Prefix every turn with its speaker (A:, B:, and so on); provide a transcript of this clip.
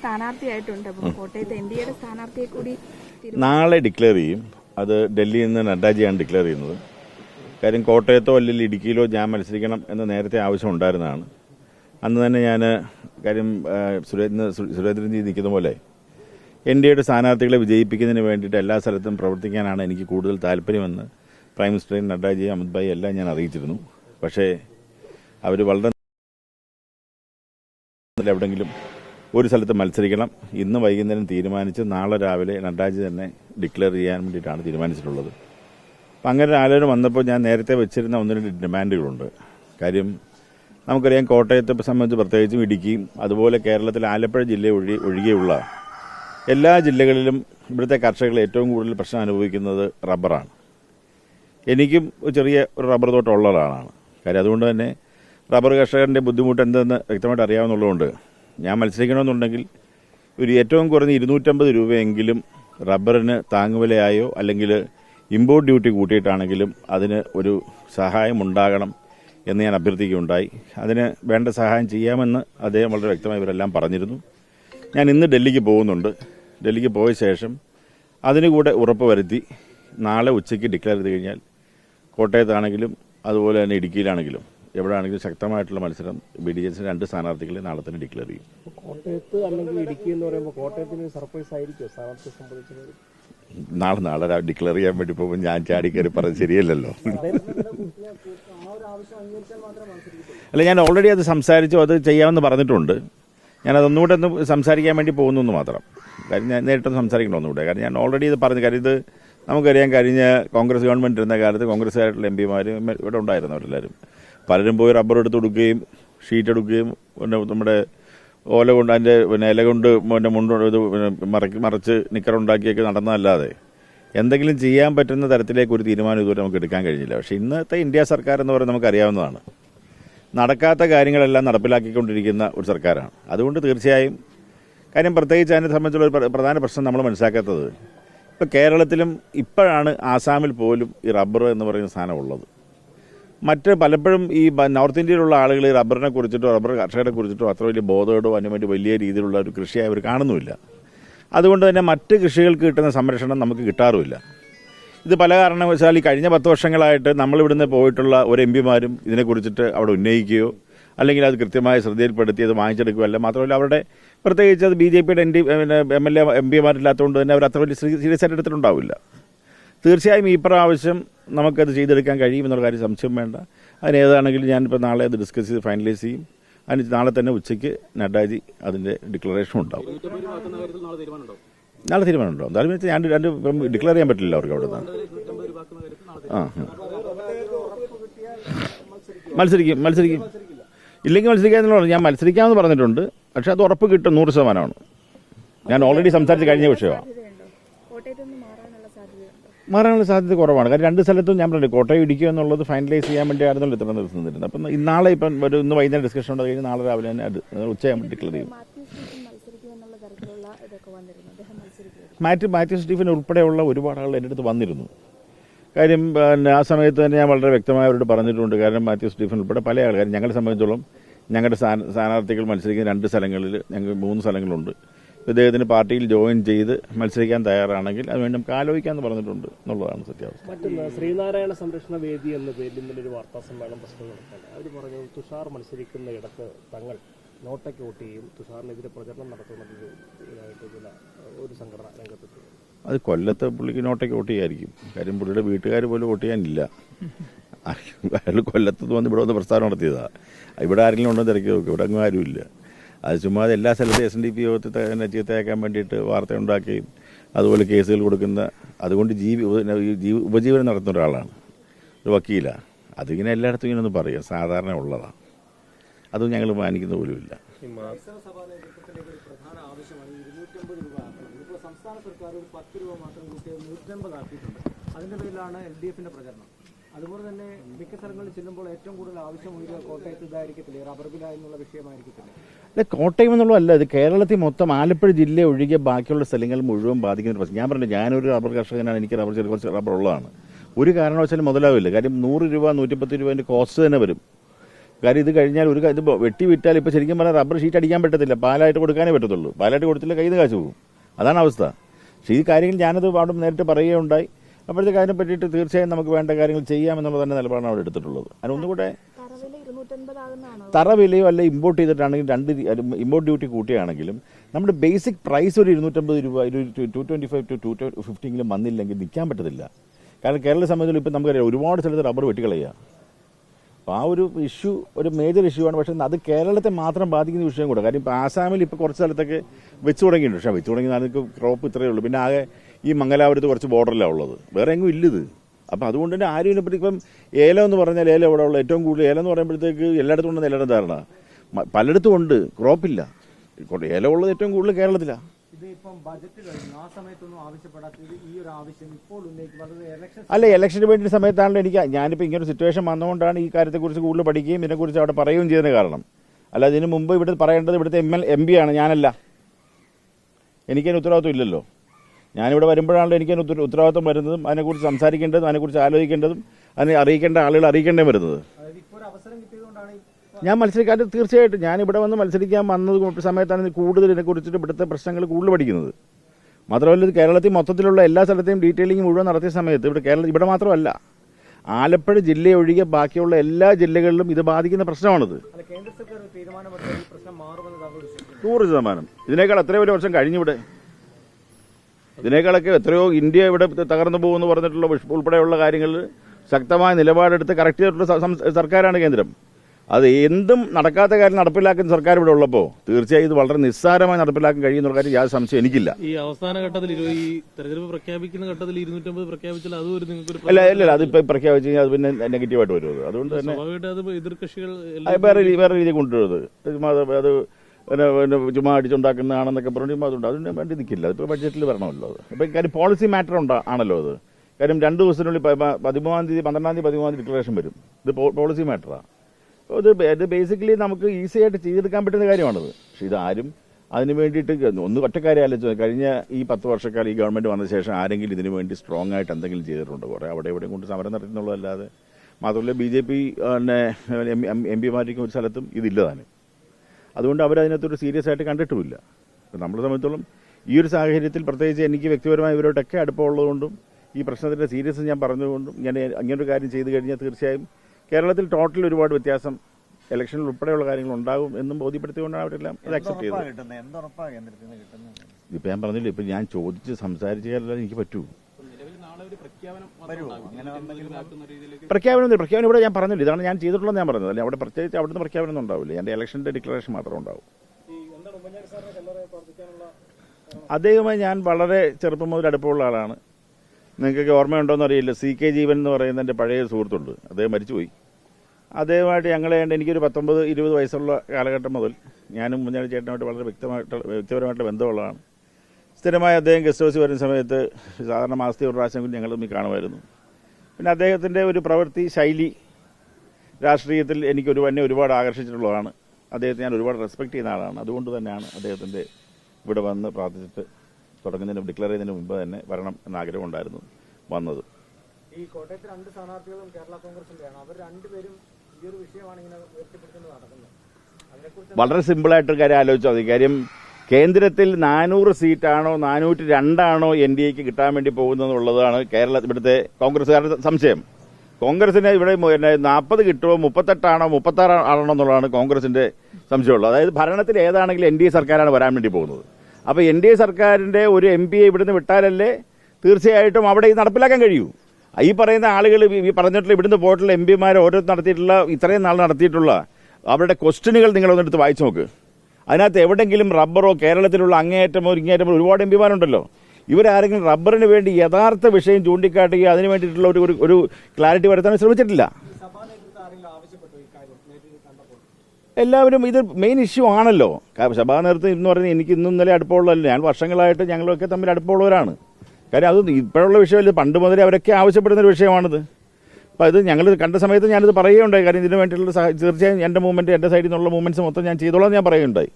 A: സ്ഥാനാർത്ഥിയായിട്ടുണ്ട്. സ്ഥാനാർത്ഥിയെ കൂടി
B: നാളെ ഡിക്ലെയർ ചെയ്യും. അത് ഡൽഹിയിൽ നിന്ന് നഡ്ഡാജിയാണ് ഡിക്ലെയർ ചെയ്യുന്നത്. കാര്യം കോട്ടയത്തോ അല്ലെങ്കിൽ ഇടുക്കിയിലോ ഞാൻ മത്സരിക്കണം എന്ന് നേരത്തെ ആവശ്യം ഉണ്ടായിരുന്നതാണ്. അന്ന് തന്നെ ഞാൻ കാര്യം സുരേന്ദ്ര സുരേന്ദ്രൻജി നിൽക്കുന്ന പോലെ എൻ ഡി എയുടെ സ്ഥാനാർത്ഥികളെ വിജയിപ്പിക്കുന്നതിന് വേണ്ടിയിട്ട് എല്ലാ സ്ഥലത്തും പ്രവർത്തിക്കാനാണ് എനിക്ക് കൂടുതൽ താല്പര്യമെന്ന് പ്രൈം മിനിസ്റ്റർ നഡ്ഡാജി അമിത് ഭായി എല്ലാം ഞാൻ അറിയിച്ചിരുന്നു. പക്ഷേ അവർ വളരെ എവിടെങ്കിലും ഒരു സ്ഥലത്ത് മത്സരിക്കണം. ഇന്ന് വൈകുന്നേരം തീരുമാനിച്ച് നാളെ രാവിലെ നഡ്ഡാജി തന്നെ ഡിക്ലെയർ ചെയ്യാൻ വേണ്ടിയിട്ടാണ് തീരുമാനിച്ചിട്ടുള്ളത്. അപ്പം അങ്ങനെ ആലോചന വന്നപ്പോൾ ഞാൻ നേരത്തെ വെച്ചിരുന്ന ഒന്ന് രണ്ട് ഡിമാൻഡുകളുണ്ട് കാര്യം നമുക്കറിയാം കോട്ടയത്തെ സംബന്ധിച്ച് പ്രത്യേകിച്ചും ഇടുക്കിയും അതുപോലെ കേരളത്തിലെ ആലപ്പുഴ ജില്ല ഒഴി ഒഴികെയുള്ള എല്ലാ ജില്ലകളിലും ഇവിടുത്തെ കർഷകർ ഏറ്റവും കൂടുതൽ പ്രശ്നം അനുഭവിക്കുന്നത് റബ്ബറാണ്. എനിക്കും ഒരു ചെറിയ ഒരു റബ്ബർ തോട്ടം ഉള്ള ഒരാളാണ്. കാര്യം അതുകൊണ്ട് തന്നെ റബ്ബർ കർഷകരുടെ ബുദ്ധിമുട്ട് എന്തെന്ന് വ്യക്തമായിട്ട് അറിയാവുന്നതുകൊണ്ട് ഞാൻ മത്സരിക്കണമെന്നുണ്ടെങ്കിൽ ഒരു ഏറ്റവും കുറഞ്ഞ ഇരുന്നൂറ്റമ്പത് രൂപയെങ്കിലും റബ്ബറിന് താങ്ങുവിലയായോ അല്ലെങ്കിൽ ഇമ്പോർട്ട് ഡ്യൂട്ടി കൂട്ടിയിട്ടാണെങ്കിലും അതിന് ഒരു സഹായം ഉണ്ടാകണം എന്ന് ഞാൻ അഭ്യർത്ഥിക്കുകയുണ്ടായി. അതിന് വേണ്ട സഹായം ചെയ്യാമെന്ന് അദ്ദേഹം വളരെ വ്യക്തമായി ഇവരെല്ലാം പറഞ്ഞിരുന്നു. ഞാൻ ഇന്ന് ഡൽഹിക്ക് പോകുന്നുണ്ട്. ഡൽഹിക്ക് പോയ ശേഷം അതിന് കൂടെ ഉറപ്പ് വരുത്തി നാളെ ഉച്ചയ്ക്ക് ഡിക്ലെയർ ചെയ്ത് കഴിഞ്ഞാൽ കോട്ടയത്താണെങ്കിലും അതുപോലെ തന്നെ ഇടുക്കിയിലാണെങ്കിലും എവിടെയാണെങ്കിലും ശക്തമായിട്ടുള്ള മത്സരം ബി ഡി എസിന് രണ്ട് സ്ഥാനാർത്ഥികളെ നാളെ തന്നെ ഡിക്ലെയർ ചെയ്യും.
C: കോട്ടയത്ത് അല്ലെങ്കിൽ ഇടുക്കി എന്ന് പറയുമ്പോൾ കോട്ടയത്തിന് സർപ്രൈസ് ആയിരിക്കും സ്ഥാനാർത്ഥി സംബന്ധിച്ചത്
B: നാളെ നാളെ ഡിക്ലെയർ ചെയ്യാൻ വേണ്ടി പോകുമ്പോൾ ഞാൻ ചാടി കയറി പറഞ്ഞത് ശരിയല്ലല്ലോ. അല്ല ഞാൻ ഓൾറെഡി അത് സംസാരിച്ചു അത് ചെയ്യാമെന്ന് പറഞ്ഞിട്ടുണ്ട്. ഞാൻ അതൊന്നുകൂടെ ഒന്ന് സംസാരിക്കാൻ വേണ്ടി പോകുന്നു എന്ന് മാത്രം. കാര്യം ഞാൻ നേരിട്ടൊന്ന് സംസാരിക്കണം ഒന്നുകൂടെ. കാരണം ഞാൻ ഓൾറെഡി ഇത് പറഞ്ഞു കാര്യം ഇത് നമുക്കറിയാം കഴിഞ്ഞ കോൺഗ്രസ് ഗവൺമെന്റ് ഇരുന്ന കാലത്ത് കോൺഗ്രസ്സുകാരായിട്ടുള്ള എം പിമാരും ഇവിടെ ഉണ്ടായിരുന്നവരെല്ലാവരും. പലരും പോയി റബ്ബർ എടുത്ത് കൊടുക്കുകയും ഷീറ്റ് എടുക്കുകയും പിന്നെ നമ്മുടെ ഓല കൊണ്ട് അതിന്റെ പിന്നെ ഇല കൊണ്ട് പിന്നെ മുണ്ട് ഇത് മറക്കി മറച്ച് നിക്കറുണ്ടാക്കിയൊക്കെ നടന്നതല്ലാതെ എന്തെങ്കിലും ചെയ്യാൻ പറ്റുന്ന തരത്തിലേക്ക് ഒരു തീരുമാനം ഇതുവരെ നമുക്ക് എടുക്കാൻ കഴിഞ്ഞില്ല. പക്ഷേ ഇന്നത്തെ ഇന്ത്യ സർക്കാർ എന്ന് പറയുന്നത് നമുക്കറിയാവുന്നതാണ് നടക്കാത്ത കാര്യങ്ങളെല്ലാം നടപ്പിലാക്കിക്കൊണ്ടിരിക്കുന്ന ഒരു സർക്കാരാണ്. അതുകൊണ്ട് തീർച്ചയായും കാര്യം പ്രത്യേകിച്ച് അതിനെ സംബന്ധിച്ചുള്ള ഒരു പ്രധാന പ്രശ്നം നമ്മൾ മനസ്സിലാക്കാത്തത് ഇപ്പോൾ കേരളത്തിലും ഇപ്പോഴാണ് ആസാമിൽ പോലും ഈ റബ്ബർ എന്ന് പറയുന്ന സാധനം ഉള്ളത്. മറ്റ് പലപ്പോഴും ഈ നോർത്ത് ഇന്ത്യയിലുള്ള ആളുകൾ റബ്ബറിനെ കുറിച്ചിട്ടോ റബ്ബർ കർഷകരെ കുറിച്ചിട്ടോ അത്ര വലിയ ബോധമോ അതിന് വേണ്ടി വലിയ രീതിയിലുള്ള ഒരു കൃഷിയായി അവർ കാണുന്നുമില്ല. അതുകൊണ്ട് തന്നെ മറ്റ് കൃഷികൾക്ക് കിട്ടുന്ന സംരക്ഷണം നമുക്ക് കിട്ടാറുമില്ല. ഇത് പല കാരണവശാൽ ഈ കഴിഞ്ഞ പത്ത് വർഷങ്ങളായിട്ട് നമ്മൾ ഇവിടുന്ന് പോയിട്ടുള്ള ഒരു എം പിമാരും ഇതിനെക്കുറിച്ചിട്ട് അവിടെ ഉന്നയിക്കുകയോ അല്ലെങ്കിൽ അത് കൃത്യമായി ശ്രദ്ധയിൽപ്പെടുത്തി അത് വാങ്ങിച്ചെടുക്കുകയോ അല്ല. മാത്രമല്ല അവരുടെ പ്രത്യേകിച്ച് അത് ബി ജെ പിയുടെ N D M L A M പിമാരില്ലാത്തതുകൊണ്ട് തന്നെ അവർ അത്ര വലിയ സീരിയസ് ആയിട്ട് എടുത്തിട്ടുണ്ടാവില്ല. തീർച്ചയായും ഈ പ്രാവശ്യം നമുക്കത് ചെയ്തെടുക്കാൻ കഴിയും എന്നുള്ള കാര്യം സംശയം വേണ്ട. അതിന് ഏതാണെങ്കിലും ഞാനിപ്പോൾ നാളെ അത് ഡിസ്കസ് ചെയ്ത് ഫൈനലൈസ് ചെയ്യും. അതിന് നാളെ തന്നെ ഉച്ചയ്ക്ക് നഡ്ഡാജി അതിന്റെ ഡിക്ലറേഷൻ ഉണ്ടാവും. നാളെ തീരുമാനമുണ്ടോ? എന്തായാലും വെച്ചാൽ ഞാൻ രണ്ട് ഡിക്ലെയർ ചെയ്യാൻ പറ്റില്ല അവർക്ക് അവിടെ നിന്ന് ആ. മത്സരിക്കും മത്സരിക്കും. ഇല്ലെങ്കിൽ മത്സരിക്കാന്നുള്ള ഞാൻ മത്സരിക്കാമെന്ന് പറഞ്ഞിട്ടുണ്ട്. പക്ഷെ അത് ഉറപ്പ് കിട്ടും നൂറ് ശതമാനമാണ്. ഞാൻ ഓൾറെഡി സംസാരിച്ച് കഴിഞ്ഞ വിഷയമാണ്
A: മാറാനുള്ള
B: സാധ്യത കുറവാണ്. കാരണം രണ്ട് സ്ഥലത്തും ഞാൻ പറഞ്ഞു കോട്ടയം ഇടിക്കുക എന്നുള്ളത് ഫൈനലൈസ് ചെയ്യാൻ വേണ്ടി ആയിരുന്നു ഇത്ര ദിവസം നിന്നിരുന്നത്. അപ്പം നാളെ ഇപ്പം ഒരു ഇന്ന് വൈകുന്നേരം ഡിസ്കഷൻ ഉണ്ട് കഴിഞ്ഞ് നാളെ രാവിലെ തന്നെ അത് ഉച്ചയാകുമ്പോൾ ഡിക്ലെയർ ചെയ്യും.
A: മത്സരിക്കും
B: മാത്യു സ്റ്റീഫൻ ഉൾപ്പെടെയുള്ള ഒരുപാട് ആളുകൾ എന്റെ അടുത്ത് വന്നിരുന്നു. കാര്യം പിന്നെ ആ സമയത്ത് തന്നെ ഞാൻ വളരെ വ്യക്തമായി അവരോട് പറഞ്ഞിട്ടുണ്ട്. കാരണം മാത്യു സ്റ്റീഫൻ ഉൾപ്പെടെ പല ആൾക്കാരും ഞങ്ങളെ സംബന്ധിച്ചോളം ഞങ്ങളുടെ സ്ഥാന- സ്ഥാനാർത്ഥികൾ മത്സരിക്കുന്ന രണ്ട് സ്ഥലങ്ങളിൽ ഞങ്ങൾ മൂന്ന് സ്ഥലങ്ങളുണ്ട്. ഇദ്ദേഹത്തിന് പാർട്ടിയിൽ ജോയിൻ ചെയ്ത് മത്സരിക്കാൻ തയ്യാറാണെങ്കിൽ അത് വേണ്ടി നമുക്ക് ആലോചിക്കാമെന്ന് പറഞ്ഞിട്ടുണ്ട് എന്നുള്ളതാണ് സത്യാവസ്ഥ.
C: മറ്റൊന്ന് ശ്രീനാരായണ സംരക്ഷണ വേദി എന്ന പേരിൽ ഇന്നലെ ഒരു വാർത്താ സമ്മേളനം പ്രശ്നം നടക്കുന്നത് അവർ പറഞ്ഞു തുഷാർ മത്സരിക്കുന്ന ഇടത്ത് തങ്ങൾ നോട്ടയ്ക്ക് വോട്ട് ചെയ്യും. തുഷാറിനെതിരെ പ്രചരണം നടത്തുന്നത് ഒരു സംഘടന രംഗത്തെത്തി.
B: അത് കൊല്ലത്തെ പുള്ളിക്ക് നോട്ടയ്ക്ക് വോട്ട് ചെയ്യായിരിക്കും. കാര്യം പുള്ളിയുടെ വീട്ടുകാർ പോലും വോട്ട് ചെയ്യാനില്ല. അയാൾ കൊല്ലത്ത് വന്ന് ഇവിടെ വന്ന് പ്രസ്ഥാനം നടത്തിയതാണ് ഇവിടെ ആരെങ്കിലും ഉണ്ടോ തിരക്കി നോക്കും. ഇവിടെ അങ്ങ് ആരുമില്ല. അത് ചുമ്മാ എല്ലാ സ്ഥലത്തും എസ് എൻ ഡി പി യോഗത്തിൽ തന്നെ ചീത്തയാക്കാൻ വേണ്ടിയിട്ട് വാർത്ത ഉണ്ടാക്കുകയും അതുപോലെ കേസുകൾ കൊടുക്കുന്ന അതുകൊണ്ട് ജീവി ഉപ- ജീവ- ഉപജീവനം നടത്തുന്ന ഒരാളാണ്. ഒരു വക്കീലാണ് അതിങ്ങനെ എല്ലായിടത്തും ഇങ്ങനെ ഒന്ന് പറയുക സാധാരണ ഉള്ളതാണ്. അതും ഞങ്ങൾ മാനിക്കുന്ന പോലുമില്ല
C: ഇല്ല. അതിന്റെ പേരിലാണ് എൽ ഡി എഫിന്റെ പ്രചരണം അതുപോലെ തന്നെ മിക്ക സ്ഥലങ്ങളിൽ ചെല്ലുമ്പോൾ ഏറ്റവും കൂടുതൽ ആവശ്യം ഉയരുക കോട്ടയത്ത് ഇതായിരിക്കത്തില്ലേ? റബ്ബർ ബില എന്നുള്ള വിഷയമായിരിക്കത്തില്ലേ?
B: അല്ല കോട്ടയം എന്നുള്ളതല്ല ഇത് കേരളത്തിൽ മൊത്തം ആലപ്പുഴ ജില്ല ഒഴികെ ബാക്കിയുള്ള സ്ഥലങ്ങൾ മുഴുവൻ ബാധിക്കുന്ന പ്രശ്നം. ഞാൻ പറഞ്ഞു ഞാനൊരു റബ്ബർ കർഷകനാണ് എനിക്ക് റബ്ബർ ചെറിയ കുറച്ച് റബ്ബർ ഉള്ളതാണ്. ഒരു കാരണവശാലും മുതലാവില്ല. കാര്യം നൂറ് രൂപ നൂറ്റിപ്പത്ത് രൂപേന്റെ കോസ്റ്റ് തന്നെ വരും. കാര്യം ഇത് കഴിഞ്ഞാൽ ഒരു ഇത് വെട്ടി വിറ്റാൽ ഇപ്പോൾ ശരിക്കും പറഞ്ഞാൽ റബ്ബർ ഷീറ്റ് അടിക്കാൻ പറ്റത്തില്ല. പാലായിട്ട് കൊടുക്കാനേ പറ്റത്തുള്ളൂ. പാലായിട്ട് കൊടുത്തില്ല കയ്യിൽ കാശ് പോകും. അതാണ് അവസ്ഥ. പക്ഷേ ഈ കാര്യങ്ങൾ ഞാനത് അവിടെ നേരിട്ട് പറയുകയുണ്ടായി. അപ്പോഴത്തെ കാര്യം പറ്റിയിട്ട് തീർച്ചയായും നമുക്ക് വേണ്ട കാര്യങ്ങൾ ചെയ്യാമെന്നുള്ള തന്നെ നിലപാടാണ് അവിടെ എടുത്തിട്ടുള്ളത്. അതിനൊന്നുകൂടെ തറ വിലയോ അല്ല ഇമ്പോർട്ട് ചെയ്തിട്ടാണെങ്കിൽ രണ്ട് ഇമ്പോർട്ട് ഡ്യൂട്ടി കൂട്ടിയാണെങ്കിലും നമ്മുടെ ബേസിക് പ്രൈസ് ഒരു ഇരുന്നൂറ്റമ്പത് രൂപ ഒരു two twenty five two two ഫിഫ്റ്റിങ്കിലും വന്നില്ലെങ്കിൽ നിൽക്കാൻ പറ്റത്തില്ല. കാരണം കേരള സംബന്ധിച്ചിടത്തോളം ഇപ്പം നമുക്കറിയാം ഒരുപാട് സ്ഥലത്ത് റബ്ബർ വെട്ടിക്കളയുക. അപ്പോൾ ആ ഒരു ഇഷ്യൂ ഒരു മേജർ ഇഷ്യൂ ആണ്. പക്ഷേ അത് കേരളത്തെ മാത്രം ബാധിക്കുന്ന വിഷയം കൂടെ. കാര്യം ഇപ്പോൾ ആസാമിൽ ഇപ്പോൾ കുറച്ച് സ്ഥലത്തൊക്കെ വെച്ച് തുടങ്ങിയിട്ടുണ്ട്. പക്ഷേ വെച്ച് തുടങ്ങി നമുക്ക് ക്രോപ്പ് ഇത്രയേ ഉള്ളൂ. പിന്നെ ആകെ ഈ മംഗലാപുരത്ത് കുറച്ച് ബോർഡറിലാണ് ഉള്ളത്. വേറെ എങ്ങും ഇല്ലിത്. അപ്പം അതുകൊണ്ട് തന്നെ ആരും ഇതിനെപ്പറ്റി ഇപ്പം ഏലം എന്ന് പറഞ്ഞാൽ ഏലം ഇവിടെ ഉള്ള ഏറ്റവും കൂടുതൽ ഏലം എന്ന് പറയുമ്പോഴത്തേക്ക് എല്ലായിടത്തും ഉണ്ടെന്ന് എല്ലാവരും ധാരണ. പലയിടത്തും ഉണ്ട്. ക്രോപ്പില്ല ഏലം ഉള്ളത് ഏറ്റവും കൂടുതൽ കേരളത്തിലാണ് അല്ല ഇലക്ഷന് വേണ്ടി സമയത്താണല്ലോ എനിക്ക് ഞാനിപ്പോൾ ഇങ്ങനെ സിറ്റുവേഷൻ വന്നുകൊണ്ടാണ് ഈ കാര്യത്തെക്കുറിച്ച് കൂടുതൽ പഠിക്കുകയും ഇതിനെക്കുറിച്ച് അവിടെ പറയുകയും ചെയ്യുന്ന കാരണം. അല്ല അതിന് മുമ്പ് ഇവിടെ പറയേണ്ടത് ഇവിടുത്തെ എം എൽ എം പി ആണ്. ഞാനല്ല. എനിക്കതിന് ഉത്തരവാദിത്വം ഇല്ലല്ലോ. ഞാനിവിടെ വരുമ്പോഴാണല്ലോ എനിക്കതിന് ഉത്തര- ഉത്തരവാദിത്വം വരുന്നതും അതിനെക്കുറിച്ച് സംസാരിക്കേണ്ടതും അതിനെക്കുറിച്ച് ആലോചിക്കേണ്ടതും അതിനെ അറിയിക്കേണ്ട ആളുകൾ അറിയിക്കേണ്ടേ വരുന്നത്.
C: അതായത് ഇപ്പോൾ ഒരു അവസരം കിട്ടിയതുകൊണ്ടാണ്
B: ഞാൻ മത്സരിക്കാൻ തീർച്ചയായിട്ടും ഞാൻ ഇവിടെ വന്ന് മത്സരിക്കാൻ വന്നത് സമയത്താണ് ഇത് കൂടുതൽ ഇതിനെക്കുറിച്ചിട്ട് ഇവിടുത്തെ പ്രശ്നങ്ങൾ കൂടുതൽ പഠിക്കുന്നത്. മാത്രമല്ല ഇത് കേരളത്തിൽ മൊത്തത്തിലുള്ള എല്ലാ സ്ഥലത്തെയും ഡീറ്റെയിലിംഗ് മുഴുവൻ നടത്തിയ സമയത്ത് ഇവിടെ കേരള ഇവിടെ മാത്രമല്ല ആലപ്പുഴ ജില്ലയൊഴികെ ബാക്കിയുള്ള എല്ലാ ജില്ലകളിലും ഇത് ബാധിക്കുന്ന പ്രശ്നമാണിത്. നൂറ് ശതമാനം. ഇതിനേക്കാൾ എത്രയോ വലിയ വർഷം കഴിഞ്ഞിവിടെ ഇതിനേക്കാളൊക്കെ എത്രയോ ഇന്ത്യ ഇവിടെ തകർന്നു പോകുമെന്ന് പറഞ്ഞിട്ടുള്ള ഉൾപ്പെടെയുള്ള കാര്യങ്ങളിൽ ശക്തമായ നിലപാടെടുത്ത് കറക്റ്റ് ചെയ്തിട്ടുള്ള സർക്കാരാണ് കേന്ദ്രം. അത് എന്തും നടക്കാത്ത കാര്യം നടപ്പിലാക്കുന്ന സർക്കാർ ഇവിടെ ഉള്ളപ്പോൾ തീർച്ചയായും ഇത് വളരെ നിസ്സാരമായി നടപ്പിലാക്കാൻ കഴിയുന്ന കാര്യം യാതൊരു സംശയം എനിക്കില്ല.
D: ഈ അവസാന ഘട്ടത്തിൽ ഈ തെരഞ്ഞെടുപ്പ് പ്രഖ്യാപിക്കുന്ന ഘട്ടത്തിൽ ഇരുന്നൂറ്റമ്പത് പ്രഖ്യാപിച്ചാൽ അത് ഒരു നിങ്ങൾക്ക്
B: അല്ല ഇല്ല ഇല്ല, പ്രഖ്യാപിച്ചു കഴിഞ്ഞാൽ അത് പിന്നെ നെഗറ്റീവായിട്ട് വരും അതുകൊണ്ട് തന്നെ വേറെ രീതി വേറെ രീതി കൊണ്ടുവരുന്നത് അത് പിന്നെ ചുമ്മാ അടിച്ചുണ്ടാക്കുന്നതാണെന്നൊക്കെ പറഞ്ഞു അതുണ്ട്. അതിന് വേണ്ടി നിൽക്കില്ല അതിപ്പോൾ ബഡ്ജറ്റിൽ വരണമല്ലോ അത്. അപ്പോൾ കാര്യം പോളിസി മാറ്റർ ഉണ്ട് ആണല്ലോ അത്. കാര്യം രണ്ട് ദിവസത്തിനുള്ളിൽ പതിമൂന്നാം തീയതി പന്ത്രണ്ടാം തീയതി പതിമൂന്നാം തീയതി ഡിക്ലറേഷൻ വരും. ഇത് പോളിസി മാറ്ററാണ് ഇത് ഇത് ബേസിക്കലി നമുക്ക് ഈസി ആയിട്ട് ചെയ്തെടുക്കാൻ പറ്റുന്ന കാര്യമാണത്. പക്ഷേ ഇതാരും അതിന് വേണ്ടിയിട്ട് ഒന്ന് ഒറ്റക്കാര്യം ആലോചിച്ചു കഴിഞ്ഞ ഈ പത്ത് വർഷക്കാലം ഈ ഗവൺമെന്റ് വന്ന ശേഷം ആരെങ്കിലും ഇതിനു വേണ്ടി സ്ട്രോങ് ആയിട്ട് എന്തെങ്കിലും ചെയ്തിട്ടുണ്ട്? കുറേ അവിടെ എവിടെയും കൊണ്ട് സമരം നടത്തുന്നുള്ളതല്ലാതെ. മാത്രമല്ല ബി ജെ പി പിന്നെ എം പിമാർക്കും ഒരു സ്ഥലത്തും ഇതില്ല താനും. അതുകൊണ്ട് അവരതിനകത്തൊരു സീരിയസ് ആയിട്ട് കണ്ടിട്ടുമില്ല. നമ്മളെ സംബന്ധിച്ചോളം ഈ ഒരു സാഹചര്യത്തിൽ പ്രത്യേകിച്ച് എനിക്ക് വ്യക്തിപരമായി ഇവരോടൊക്കെ അടുപ്പമുള്ളതുകൊണ്ടും ഈ പ്രശ്നത്തിന്റെ സീരിയസ് ഞാൻ പറഞ്ഞതുകൊണ്ടും ഞാൻ അങ്ങനൊരു കാര്യം ചെയ്തു കഴിഞ്ഞാൽ തീർച്ചയായും കേരളത്തിൽ ടോട്ടൽ ഒരുപാട് വ്യത്യാസം ഇലക്ഷനിൽ ഉൾപ്പെടെയുള്ള കാര്യങ്ങൾ ഉണ്ടാകും എന്നും ബോധ്യപ്പെടുത്തിക്കൊണ്ടാണ് അവരെല്ലാം ഇത് അക്സെപ്റ്റ് ചെയ്തത്. ഇപ്പം ഞാൻ പറഞ്ഞില്ല ഇപ്പം ഞാൻ ചോദിച്ച് സംസാരിച്ച് എനിക്ക് പറ്റൂ. പ്രഖ്യാപനം ഒന്നും- പ്രഖ്യാപനം ഇവിടെ ഞാൻ പറഞ്ഞില്ല. ഇതാണ് ഞാൻ ചെയ്തിട്ടുള്ളത് ഞാൻ പറഞ്ഞത്. അല്ലെ? അവിടെ പ്രത്യേകിച്ച് അവിടുന്ന് പ്രഖ്യാപനം ഒന്നും ഉണ്ടാവില്ല. എന്റെ ഇലക്ഷന്റെ ഡിക്ലറേഷൻ മാത്രം ഉണ്ടാവും. അദ്ദേഹവുമായി ഞാൻ വളരെ ചെറുപ്പം മുതൽ അടുപ്പമുള്ള ആളാണ്. നിങ്ങൾക്കൊക്കെ ഓർമ്മയുണ്ടോയെന്ന് അറിയില്ല. സി കെ ജീവൻ എന്ന് പറയുന്ന എന്റെ പഴയ സുഹൃത്തുണ്ട്. അദ്ദേഹം മരിച്ചുപോയി. അദ്ദേഹമായിട്ട് ഞങ്ങളെ എനിക്കൊരു പത്തൊമ്പത് ഇരുപത് വയസ്സുള്ള കാലഘട്ടം മുതൽ ഞാനും മുന്നേറി ചേട്ടനുമായിട്ട് വളരെ വ്യക്തമായിട്ട് വ്യക്തിപരമായിട്ട് ബന്ധമുള്ളതാണ്. സ്ഥിരമായി അദ്ദേഹം ഗസ്റ്റ് ഹൗസിൽ വരുന്ന സമയത്ത് സാധാരണ മാസത്തിൽ ഒരു പ്രാവശ്യം ഞങ്ങൾ തമ്മിൽ കാണുമായിരുന്നു. പിന്നെ അദ്ദേഹത്തിന്റെ ഒരു പ്രവൃത്തി ശൈലി രാഷ്ട്രീയത്തിൽ എനിക്ക് ഒരു എന്നെ ഒരുപാട് ആകർഷിച്ചിട്ടുള്ളതാണ്. അദ്ദേഹത്തെ ഞാൻ ഒരുപാട് റെസ്പെക്ട് ചെയ്യുന്ന ആളാണ്. അതുകൊണ്ട് തന്നെയാണ് അദ്ദേഹത്തിന്റെ ഇവിടെ വന്ന് പ്രാർത്ഥിച്ചിട്ട് തുടങ്ങുന്നതിന് ഡിക്ലെയർ ചെയ്യുന്നതിന് മുമ്പ് തന്നെ വരണം എന്ന ആഗ്രഹം ഉണ്ടായിരുന്നു വന്നത്.
C: ഈ കോട്ടയത്ത് രണ്ട് സ്ഥാനാർത്ഥികളും കേരള കോൺഗ്രസിന്റെയാണ്. അവർ രണ്ടുപേരും ഈ ഒരു വിഷയമാണ് ഇങ്ങനെ നടക്കുന്നത്.
B: വളരെ സിമ്പിളായിട്ടൊരു കാര്യം ആലോചിച്ചാൽ മതി. കാര്യം കേന്ദ്രത്തിൽ നാനൂറ് സീറ്റാണോ നാനൂറ്റി രണ്ടാണോ എൻ ഡി എക്ക് കിട്ടാൻ വേണ്ടി പോകുന്നതെന്നുള്ളതാണ് കേരള ഇവിടുത്തെ കോൺഗ്രസ്സുകാരുടെ സംശയം. കോൺഗ്രസിന് ഇവിടെ നാൽപ്പത് കിട്ടുമോ മുപ്പത്തെട്ടാണോ മുപ്പത്താറ് ആണോ എന്നുള്ളതാണ് കോൺഗ്രസിന്റെ സംശയമുള്ളത്. അതായത് ഭരണത്തിൽ ഏതാണെങ്കിലും എൻ ഡി എ സർക്കാരാണ് വരാൻ വേണ്ടി പോകുന്നത്. അപ്പോൾ എൻ ഡി എ സർക്കാരിന്റെ ഒരു എം പിയെ ഇവിടുന്ന് വിട്ടാലല്ലേ തീർച്ചയായിട്ടും അവിടെ ഇത് നടപ്പിലാക്കാൻ കഴിയൂ. ഈ പറയുന്ന ആളുകൾ ഈ പറഞ്ഞിട്ടുള്ള ഇവിടുന്ന് പോയിട്ടുള്ള എം പിമാർ ഓരോ നടത്തിയിട്ടുള്ള ഇത്രയും നാൾ നടത്തിയിട്ടുള്ള അവരുടെ ക്വസ്റ്റ്യനുകൾ നിങ്ങളൊന്നെടുത്ത് വായിച്ചു നോക്ക്. അതിനകത്ത് എവിടെയെങ്കിലും റബ്ബറോ കേരളത്തിലുള്ള അങ്ങേയറ്റമോ ഇങ്ങേയറ്റമോ ഒരുപാട് എം പിമാരുണ്ടല്ലോ. ഇവരാരെങ്കിലും റബ്ബറിന് വേണ്ടി യഥാർത്ഥ വിഷയം ചൂണ്ടിക്കാട്ടുകയോ അതിന് വേണ്ടിയിട്ടുള്ള ഒരു ഒരു- ക്ലാരിറ്റി വരുത്താൻ ശ്രമിച്ചിട്ടില്ല. എല്ലാവരും ഇത് മെയിൻ ഇഷ്യൂ ആണല്ലോ. സഭാ നേതൃത്വം എന്ന് പറയുന്നത് എനിക്ക് ഇന്നും ഇന്നലെ അടുപ്പമുള്ളതല്ല. ഞാൻ വർഷങ്ങളായിട്ട് ഞങ്ങളൊക്കെ തമ്മിൽ അടുപ്പമുള്ളവരാണ്. കാര്യം അത് ഇപ്പോഴുള്ള വിഷയമല്ല. പണ്ട് മുതലേ അവരൊക്കെ ആവശ്യപ്പെടുന്ന ഒരു വിഷയമാണിത്. അപ്പോൾ ഇത് ഞങ്ങൾ കണ്ട സമയത്ത് ഞാനിത് പറയുകയുണ്ടായി. കാര്യം ഇതിന് വേണ്ടിയിട്ടുള്ള തീർച്ചയായും എന്റെ മൂവ്മെന്റ് എന്റെ സൈഡിൽ നിന്നുള്ള മൂവ്മെന്റ്സ് മൊത്തം ഞാൻ ചെയ്തോളാം ഞാൻ പറയുകയുണ്ടായി.